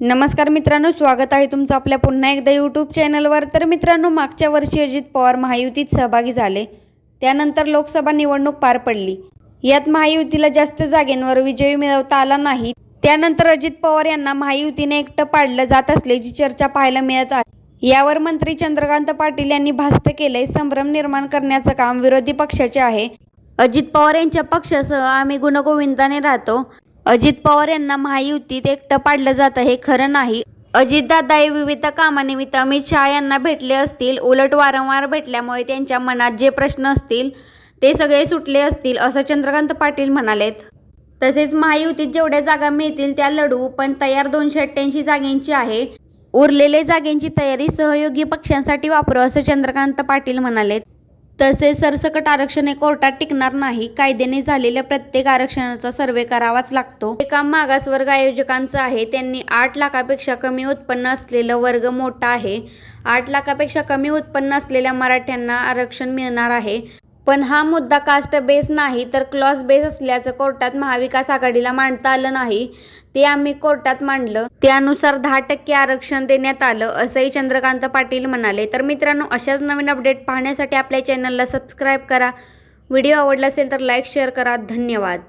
नमस्कार मित्रांनो स्वागत आहे तुमचं आपल्या पुन्हा एकदा यूट्यूब चॅनलवर तर मित्रांनो मागच्या वर्षी अजित पवार महायुतीत सहभागी झाले. त्यानंतर लोकसभा निवडणूक पार पडली. यात महायुतीला जास्त जागेंवर विजय मिळवता आला नाही. त्यानंतर अजित पवार यांना महायुतीने एकटं पाडलं जात असल्याची चर्चा पाहायला मिळत आहे. यावर मंत्री चंद्रकांत पाटील यांनी भाष्ट केलंय संभ्रम निर्माण करण्याचं काम विरोधी पक्षाचे आहे. अजित पवार यांच्या पक्षासह आम्ही गुणगोविंदाने राहतो. अजित पवार यांना महायुतीत एकटं पाडलं जातं हे खरं नाही. अजितदादा हे विविध कामानिमित्त अमित शहा यांना भेटले असतील उलट वारंवार भेटल्यामुळे त्यांच्या मनात जे प्रश्न असतील ते सगळे सुटले असतील असं चंद्रकांत पाटील म्हणालेत. तसेच महायुतीत जेवढ्या जागा मिळतील त्या लढू पण तयार दोनशे अठ्ठ्याऐंशी जागेंची आहे. उरलेले जागेंची तयारी सहयोगी पक्षांसाठी वापरू असं चंद्रकांत पाटील म्हणाले तसेच सरसकट आरक्षण हे कोर्टात टिकणार नाही. कायद्याने झालेल्या प्रत्येक आरक्षणाचा सर्वे करावाच लागतो. हे काम मागासवर्ग आयोजकांचं आहे. त्यांनी आठ लाखापेक्षा कमी उत्पन्न असलेलं वर्ग मोठा आहे. आठ लाखापेक्षा कमी उत्पन्न असलेल्या मराठ्यांना आरक्षण मिळणार आहे. पण हा मुद्दा कास्ट बेस नाही तर क्लॉस बेस असल्याचं कोर्टात महाविकास आघाडीला मांडता आलं नाही. ते आम्ही कोर्टात मांडलं. त्यानुसार दहा टक्के आरक्षण देण्यात आलं असंही चंद्रकांत पाटील म्हणाले. तर मित्रांनो अशाच नवीन अपडेट पाहण्यासाठी आपल्या चॅनलला सबस्क्राईब करा. व्हिडिओ आवडला असेल तर लाईक शेअर करा. धन्यवाद.